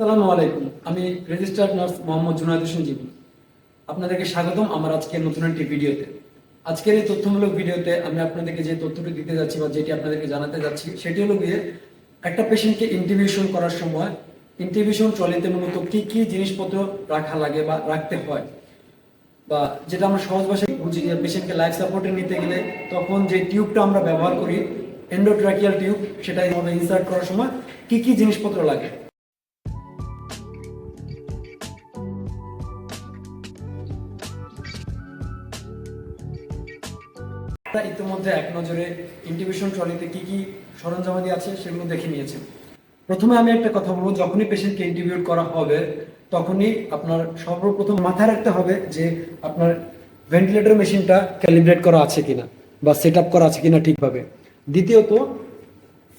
সালামু আলাইকুম। আমি রেজিস্টার্ড নার্স মোহাম্মদ জুনায়দ হোসেন জীবন আপনাদেরকে স্বাগতম আমার আজকের নতুন একটি ভিডিওতে। আজকের এই তথ্যমূলক ভিডিওতে আমি আপনাদেরকে যে তথ্যটি দিতে যাচ্ছি বা যেটি আপনাদেরকে জানাতে যাচ্ছি, সেটি হলো গিয়ে একটা পেশেন্টকে ইন্টিভিউশন করার সময় ইন্টিভিউশন ট্রলিতে মূলত কি কি জিনিসপত্র রাখা লাগে বা রাখতে হয় বা যেটা আমরা সহজ ভাষায় বুঝি যে পেশেন্টকে লাইফ সাপোর্টে নিতে গেলে তখন যে টিউবটা আমরা ব্যবহার করি এন্ডোট্রাকিয়াল টিউব সেটা এইভাবে ইনসার্ট করার সময় কি কি জিনিসপত্র লাগে। তা ইতিমধ্যে এক নজরে ইন্টিভিউশন ট্রলিতে কি কি সরঞ্জামাদি আছে সেগুলো দেখে নিয়েছেন প্রথমে আমি একটা কথা বলব, যখনই পেশেন্টকে ইন্টিভিউট করা হবে, তখনই আপনার সর্বপ্রথম মাথায় রাখতে হবে যে আপনার ভেন্টিলেটর মেশিনটা ক্যালিব্রেট করা আছে কিনা বা সেট আপ করা আছে কিনা ঠিকভাবে। দ্বিতীয়ত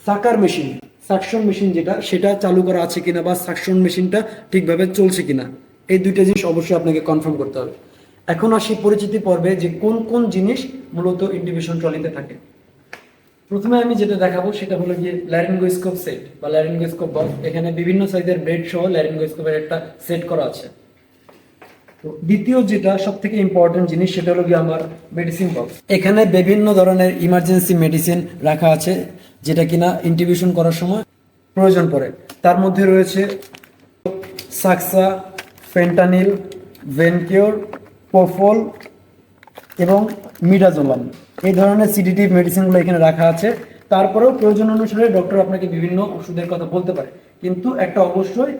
সাকার মেশিন সাকশন মেশিন যেটা, সেটা চালু করা আছে কিনা বা সাকশন মেশিনটা ঠিকভাবে চলছে কিনা, এই দুইটা জিনিস অবশ্যই আপনাকে কনফার্ম করতে হবে। এখন আসি পরিচিতি পর্বে যে কোন কোন জিনিস মূলত ইন্ডিভিশন ট্রলিতে থাকে। প্রথমে আমি যেটা দেখাবো সেটা হলো গিয়ে ল্যারিঙ্গোস্কোপ সেট বা ল্যারিঙ্গোস্কোপ বক্স এখানে বিভিন্ন সাইজের বেড সহ ল্যারিঙ্গোস্কোপের একটা সেট করা আছে। তো দ্বিতীয় যেটা সব থেকে ইম্পর্টেন্ট জিনিস সেটা হলো গিয়ে আমার মেডিসিন বক্স এখানে বিভিন্ন ধরনের ইমার্জেন্সি মেডিসিন রাখা আছে, যেটা কিনা ইন্টিবিউশন করার সময় প্রয়োজন পড়ে। তার মধ্যে রয়েছে সাকসা ফেন্টানিল ভেনকিওর পোফল এবং মিডাজোলাম এই ধরনের সিডিটিভ মেডিসিনগুলো এখানে রাখা আছে। তারপরেও প্রয়োজন অনুসারে ডক্টর আপনাকে বিভিন্ন ওষুধের কথা বলতে পারে। কিন্তু একটা অবশ্যই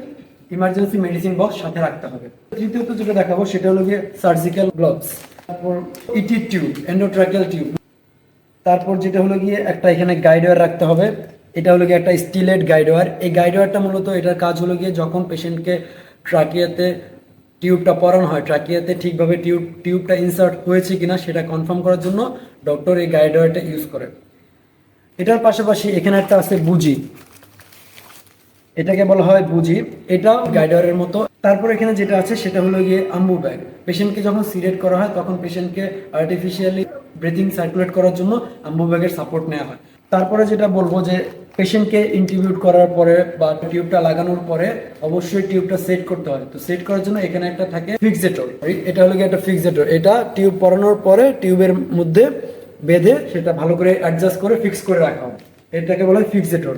ইমার্জেন্সি মেডিসিন বক্স সাথে রাখতে হবে। তৃতীয়ত যেটা দেখাবো সেটা হলো গিয়ে সার্জিক্যাল গ্লোভস তারপর ইটি টিউব এন্ডোট্রাকিয়াল টিউব তারপর যেটা হলো গিয়ে একটা এখানে গাইডওয়ার রাখতে হবে। এটা হলো গিয়ে একটা স্টিলেট গাইডওয়ার এই গাইডওয়ারটা মূলত এটার কাজ হলো গিয়ে যখন পেশেন্টকে ট্রাকিয়াতে টিউবটা পরানো হয়, ট্রাকিয়াতে ঠিকভাবে টিউব, টিউবটা ইনসার্ট হয়েছে কিনা সেটা কনফার্ম করার জন্য ডক্টর এই গাইডওয়ারটা ইউজ করে। এটার পাশাপাশি এখানে একটা আছে বুজি এটাকে বলা হয় বুজি এটাও গাইডারের মতো। তারপর এখানে যেটা আছে সেটা হলো গিয়ে আম্বু ব্যাগ পেশেন্টকে যখন সিরেট করা হয়, তখন পেশেন্টকে আর্টিফিশিয়ালি ব্রিথিং সার্কুলেট করার জন্য আম্বু ব্যাগের সাপোর্ট নেওয়া হয়। তারপরে যেটা বলব যে পেশেন্টকে ইন্টিবিউট করার পরে বা টিউবটা লাগানোর পরে অবশ্যই টিউবটা সেট করতে হয়। তো সেট করার জন্য এখানে একটা থাকে ফিক্সেটর এটা হলো একটা ফিক্সেটর এটা টিউব পরানোর পরে টিউবের মধ্যে বেঁধে সেটা ভালো করে অ্যাডজাস্ট করে ফিক্স করে রাখা হয়। এটাকে বলা হয় ফিক্সেটর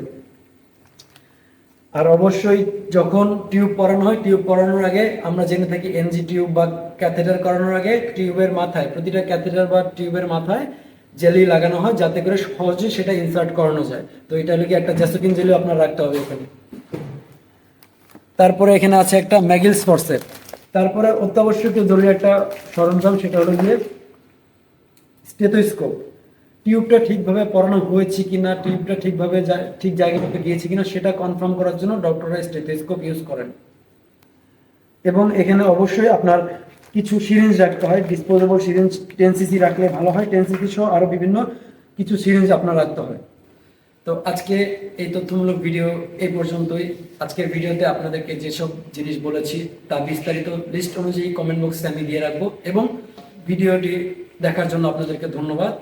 আর অবশ্যই যখন টিউব পরানো হয় টিউব পরানোর আগে আমরা জেনে থাকি এনজি টিউব বা ক্যাথেটার করানোর আগে টিউবের মাথায়, প্রতিটা ক্যাথেটার বা টিউবের মাথায় জেলি লাগানো হয় যাতে করে সহজে সেটা ইনসার্ট করানো যায়। তো এটা হলো কি একটা জ্যাসোকিন জেলি আপনার রাখতে হবে এখানে। তারপরে এখানে আছে একটা ম্যাগিল স্পর্সের তারপরে অত্যাবশ্যকীয় জরুরি একটা সরঞ্জাম, সেটা হলো গিয়ে স্টেথোস্কোপ। টিউবটা ঠিকভাবে পড়ানো হয়েছে কিনা, টিউবটা ঠিকভাবে ঠিক জায়গা মতো গিয়েছে কিনা, সেটা কনফার্ম করার জন্য ডক্টররা স্টেথোস্কোপ ইউজ করেন। এবং এখানে অবশ্যই আপনার কিছু সিরিঞ্জ রাখতে হয় ডিসপোজেবল সিরিঞ্জ টেন সিসি রাখলে ভালো হয় টেন সিসি সহ আরও বিভিন্ন কিছু সিরিঞ্জ আপনার রাখতে হয়। তো আজকে এই তথ্যমূলক ভিডিও এই পর্যন্তই। আজকের ভিডিওতে আপনাদেরকে যেসব জিনিস বলেছি তা বিস্তারিত লিস্ট অনুযায়ী কমেন্ট বক্সে আমি দিয়ে রাখব এবং ভিডিওটি দেখার জন্য আপনাদেরকে ধন্যবাদ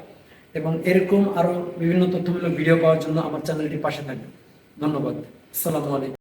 এবং এরকম আরও বিভিন্ন তথ্যমূলক ভিডিও পাওয়ার জন্য আমার চ্যানেলটি পাশে থাকবে। ধন্যবাদ। আসসালামু আলাইকুম।